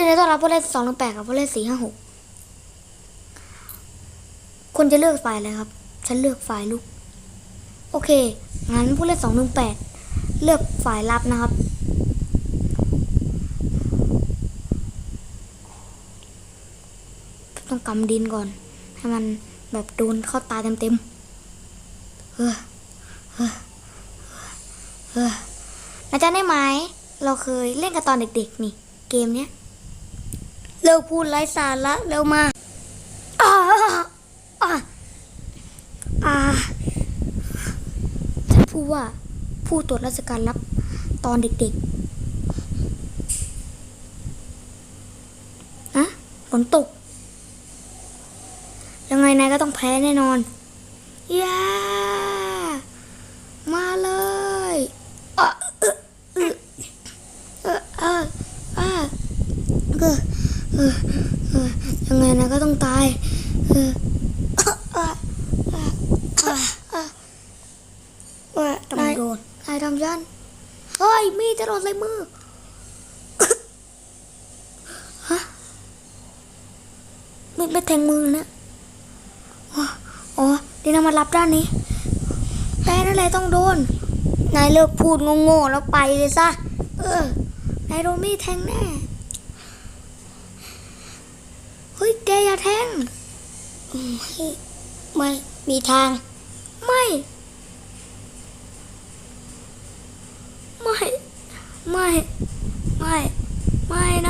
ก็จะต้อนรับผู้เล่นสองหนึ่งแปดกับผู้เล่นสี่ห้าหกคุณจะเลือกฝ่ายอะไรครับ ฉันเลือกฝ่ายลูก โอเค งั้นผู้เล่นสองหนึ่งแปดเลือกฝ่ายรับนะครับ ต้องกำดินก่อน ให้มันแบบโดนเข้าตาเต็มๆเออเออเอออาจารย์ได้ไหม เราเคยเล่นกันตอนเด็กๆนี่ เกมเนี้ย เลิกพูดไร้สาระเร็วมาอ่าอ่าอ่าฉันพูดว่าผู้ตรวจราชการรับตอนเด็กๆอะฝนตก ยังไงนายก็ต้องแพ้แน่นอนย้ามาเลยอะเออเออเออเออเออ ยังไงนายก็ต้องตายเออเออเออเออเออว่าต้องนายโดนนายทำยันเฮ้ย มีจะโดนใส่มือฮะมีไปแทงมือนะอ๋ออดีนะมารับด้านนี้ แต่นั่นแหละต้องโดน นายเลิกพูดโง่ๆแล้วไปเลยซะ เออนายโดนมีดแทงแน่ เฮ้ย แกอย่าแทง ไม่ไม่มีทาง ไม่ ไม่ ไม่ ไม่ ไม่นะ